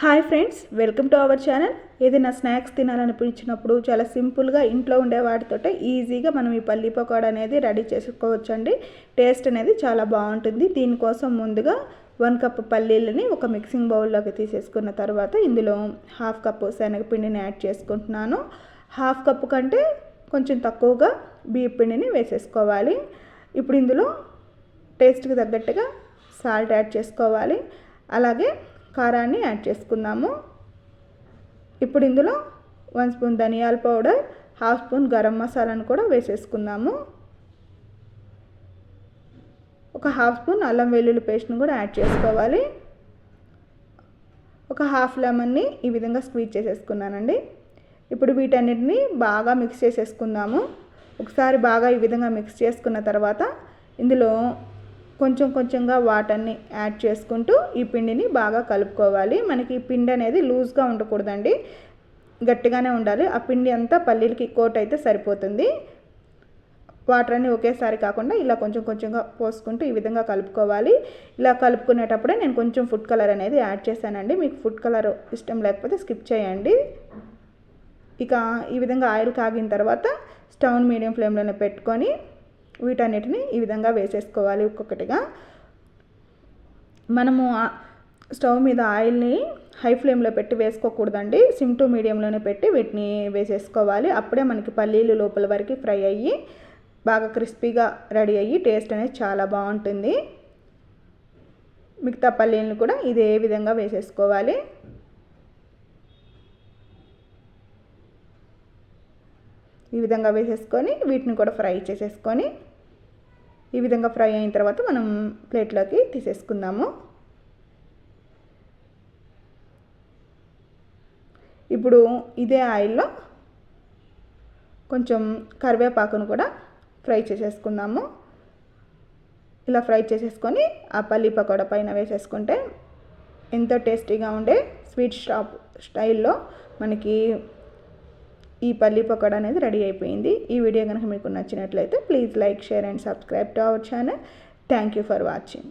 Hi friends welcome to our channel. ఏదైనా snacks తినాలనిపించినప్పుడు చాలా సింపుల్గా ఇంట్లో ఉండే వాటితో ఈజీగా మనం ఈ పల్లీ పకోడా అనేది రెడీ చేసుకోవచ్చు అండి టేస్ట్ అనేది చాలా బాగుంటుంది. దీనికోసం ముందుగా వన్ కప్ పల్లీలని ఒక మిక్సింగ్ బౌల్లోకి తీసేసుకున్న తర్వాత ఇందులో హాఫ్ కప్పు శనగపిండిని యాడ్ చేసుకుంటున్నాను. హాఫ్ కప్పు కంటే కొంచెం తక్కువగా బియ్య పిండిని వేసేసుకోవాలి. ఇప్పుడు ఇందులో టేస్ట్కి తగ్గట్టుగా సాల్ట్ యాడ్ చేసుకోవాలి. అలాగే కారాన్ని యాడ్ చేసుకుందాము. ఇప్పుడు ఇందులో వన్ స్పూన్ ధనియాల పౌడర్ హాఫ్ స్పూన్ గరం మసాలాను కూడా వేసేసుకుందాము. ఒక హాఫ్ స్పూన్ అల్లం వెల్లుల్లి పేస్ట్ని కూడా యాడ్ చేసుకోవాలి. ఒక హాఫ్ లెమన్ని ఈ విధంగా స్క్వీజ్ చేసేసుకున్నానండి. ఇప్పుడు వీటన్నిటిని బాగా మిక్స్ చేసేసుకుందాము. ఒకసారి బాగా ఈ విధంగా మిక్స్ చేసుకున్న తర్వాత ఇందులో కొంచెం కొంచెంగా వాటర్ని యాడ్ చేసుకుంటూ ఈ పిండిని బాగా కలుపుకోవాలి. మనకి ఈ పిండి అనేది లూజ్గా ఉండకూడదండి. గట్టిగానే ఉండాలి. ఆ పిండి అంతా పల్లీలకి కోట్ అయితే సరిపోతుంది. వాటర్ అన్ని ఒకేసారి కాకుండా ఇలా కొంచెం కొంచెంగా పోసుకుంటూ ఈ విధంగా కలుపుకోవాలి. ఇలా కలుపుకునేటప్పుడే నేను కొంచెం ఫుడ్ కలర్ అనేది యాడ్ చేశానండి. మీకు ఫుడ్ కలర్ ఇష్టం లేకపోతే స్కిప్ చేయండి. ఇక ఈ విధంగా ఆయిల్ కాగిన తర్వాత స్టవ్ మీడియం ఫ్లేమ్లోనే పెట్టుకొని వీటన్నిటిని ఈ విధంగా వేసేసుకోవాలి ఒక్కొక్కటిగా. మనము స్టవ్ మీద ఆయిల్ని హై ఫ్లేమ్లో పెట్టి వేసుకోకూడదండి. సిమ్ టు మీడియంలోనే పెట్టి వీటిని వేసేసుకోవాలి. అప్పుడే మనకి పల్లీలు లోపల వరకు ఫ్రై అయ్యి బాగా క్రిస్పీగా రెడీ అయ్యి టేస్ట్ అనేది చాలా బాగుంటుంది. మిగతా పల్లీలను కూడా ఇదే విధంగా వేసేసుకోవాలి. ఈ విధంగా వేసేసుకొని వీటిని కూడా ఫ్రై చేసేసుకొని ఈ విధంగా ఫ్రై అయిన తర్వాత మనం ప్లేట్లోకి తీసేసుకుందాము. ఇప్పుడు ఇదే ఆయిల్లో కొంచెం కరివేపాకును కూడా ఫ్రై చేసేసుకుందాము. ఇలా ఫ్రై చేసేసుకొని ఆ పల్లి పకోడా పైన వేసేసుకుంటే ఎంతో టేస్టీగా ఉండే స్వీట్ షాప్ స్టైల్లో మనకి ఈ పల్లి పకోడా అనేది రెడీ అయిపోయింది. ఈ వీడియో కనుక మీకు నచ్చినట్లయితే please like share and subscribe to our channel. Thank you for watching.